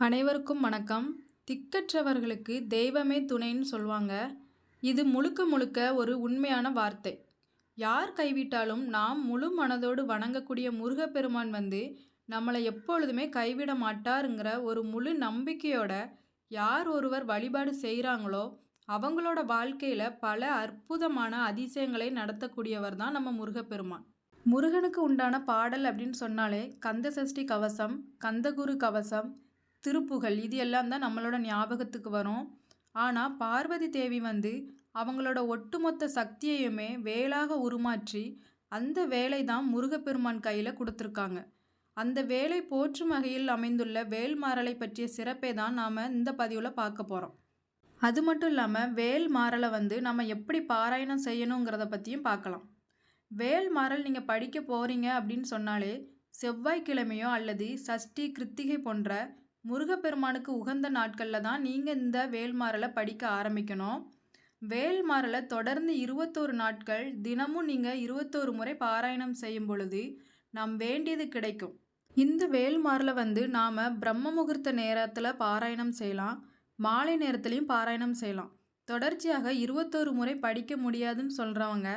அனைவருக்கும் வணக்கம். திக்கற்றவர்களுக்கு தெய்வமே துணைன்னு சொல்லுவாங்க. இது முழுக்க முழுக்க ஒரு உண்மையான வார்த்தை. யார் கைவிட்டாலும் நாம் முழு மனதோடு வணங்கக்கூடிய முருகப்பெருமான் வந்து நம்மளை எப்பொழுதுமே கைவிட மாட்டாருங்கிற ஒரு முழு நம்பிக்கையோட யார் ஒருவர் வழிபாடு செய்கிறாங்களோ அவங்களோட வாழ்க்கையில் பல அற்புதமான அதிசயங்களை நடத்தக்கூடியவர் தான் நம்ம முருகப்பெருமான். முருகனுக்கு உண்டான பாடல் அப்படின்னு சொன்னாலே கந்த சஷ்டி கவசம் கந்தகுரு கவசம் திருப்புகழ் இது எல்லாம் தான் நம்மளோட ஞாபகத்துக்கு வரும். ஆனால் பார்வதி தேவி வந்து அவங்களோட ஒட்டுமொத்த சக்தியையுமே வேலாக உருமாற்றி அந்த வேலை தான் முருகப்பெருமான் கையில் கொடுத்துருக்காங்க. அந்த வேலை போற்றும் வகையில் அமைந்துள்ள வேல்மாறலை பற்றிய சிறப்பை தான் நாம் இந்த பதிவில் பார்க்க போகிறோம் அது மட்டும் இல்லாமல் வேல் மாறலை வந்து நம்ம எப்படி பாராயணம் செய்யணுங்கிறத பற்றியும் பார்க்கலாம். வேல் மாறல் நீங்கள் படிக்க போகிறீங்க அப்படின்னு சொன்னாலே செவ்வாய்க்கிழமையோ அல்லது சஷ்டி கிருத்திகை போன்ற முருகப்பெருமானுக்கு உகந்த நாட்களில் தான் நீங்கள் இந்த வேல்மாறலை படிக்க ஆரம்பிக்கணும். வேல்மாறலை தொடர்ந்து இருபத்தோரு நாட்கள் தினமும் நீங்கள் இருபத்தோரு முறை பாராயணம் செய்யும் பொழுது நாம் வேண்டியது கிடைக்கும். இந்த வேல்மாறலை வந்து நாம் பிரம்ம முகூர்த்த நேரத்தில் பாராயணம் செய்யலாம். மாலை நேரத்துலையும் பாராயணம் செய்யலாம். தொடர்ச்சியாக இருபத்தோரு முறை படிக்க முடியாதுன்னு சொல்கிறவங்க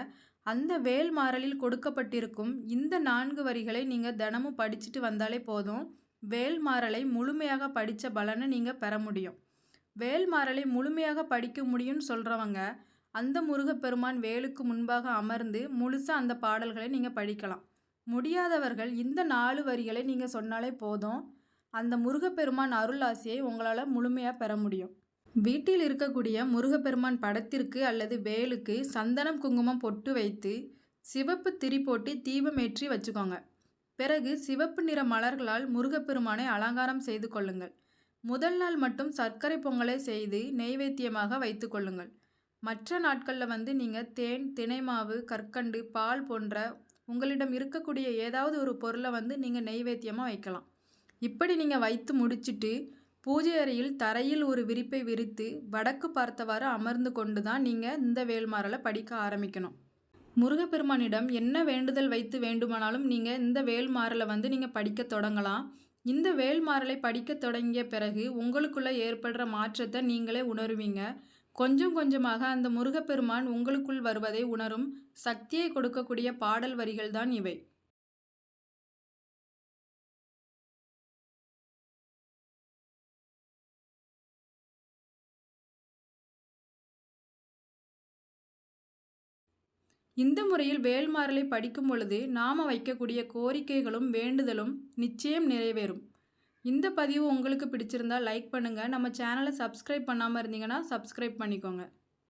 அந்த வேல்மாறலில் கொடுக்கப்பட்டிருக்கும் இந்த நான்கு வரிகளை நீங்கள் தினமும் படிச்சுட்டு வந்தாலே போதும். வேல்மாறலை முழுமையாக படித்த பலனை நீங்கள் பெற முடியும். வேல்மாறலை முழுமையாக படிக்க முடியும்னு சொல்கிறவங்க அந்த முருகப்பெருமான் வேலுக்கு முன்பாக அமர்ந்து முழுசாக அந்த பாடல்களை நீங்கள் படிக்கலாம். முடியாதவர்கள் இந்த நாலு வரிகளை நீங்கள் சொன்னாலே போதும். அந்த முருகப்பெருமான் அருள் ஆசையை உங்களால் முழுமையாக பெற முடியும். வீட்டில் இருக்கக்கூடிய முருகப்பெருமான் படத்திற்கு அல்லது வேலுக்கு சந்தனம் குங்குமம் பொட்டு வைத்து சிவப்பு திரி போட்டு தீபம் ஏற்றி வச்சுக்கோங்க. பிறகு சிவப்பு நிற மலர்களால் முருகப்பெருமானை அலங்காரம் செய்து கொள்ளுங்கள். முதல் நாள் மட்டும் சர்க்கரை பொங்கலை செய்து நெய்வேத்தியமாக வைத்து கொள்ளுங்கள். மற்ற நாட்களில் வந்து நீங்கள் தேன் தினைமாவு கற்கண்டு பால் போன்ற உங்களிடம் இருக்கக்கூடிய ஏதாவது ஒரு பொருளை வந்து நீங்கள் நெய்வேத்தியமாக வைக்கலாம். இப்படி நீங்கள் வைத்து முடிச்சுட்டு பூஜை அறையில் தரையில் ஒரு விரிப்பை விரித்து வடக்கு பார்த்தவாறு அமர்ந்து கொண்டு தான் நீங்கள் இந்த வேல்மாரலை படிக்க ஆரம்பிக்கணும். முருகப்பெருமானிடம் என்ன வேண்டுதல் வைத்து வேண்டுமானாலும் நீங்கள் இந்த வேல்மாறலை வந்து நீங்கள் படிக்க தொடங்கலாம். இந்த வேல்மாறலை படிக்க தொடங்கிய பிறகு உங்களுக்குள்ளே ஏற்படுற மாற்றத்தை நீங்களே உணருவீங்க. கொஞ்சம் கொஞ்சமாக அந்த முருகப்பெருமான் உங்களுக்குள் வருவதை உணரும் சக்தியை கொடுக்கக்கூடிய பாடல் வரிகள் தான் இவை. இந்த முறையில் வேல்மாறலை படிக்கும் பொழுது நாம் வைக்கக்கூடிய கோரிக்கைகளும் வேண்டுதலும் நிச்சயம் நிறைவேறும். இந்த பதிவு உங்களுக்கு பிடிச்சிருந்தால் லைக் பண்ணுங்கள் நம்ம சேனலை சப்ஸ்கிரைப் பண்ணாமல் இருந்தீங்கன்னா சப்ஸ்கிரைப் பண்ணிக்கோங்க.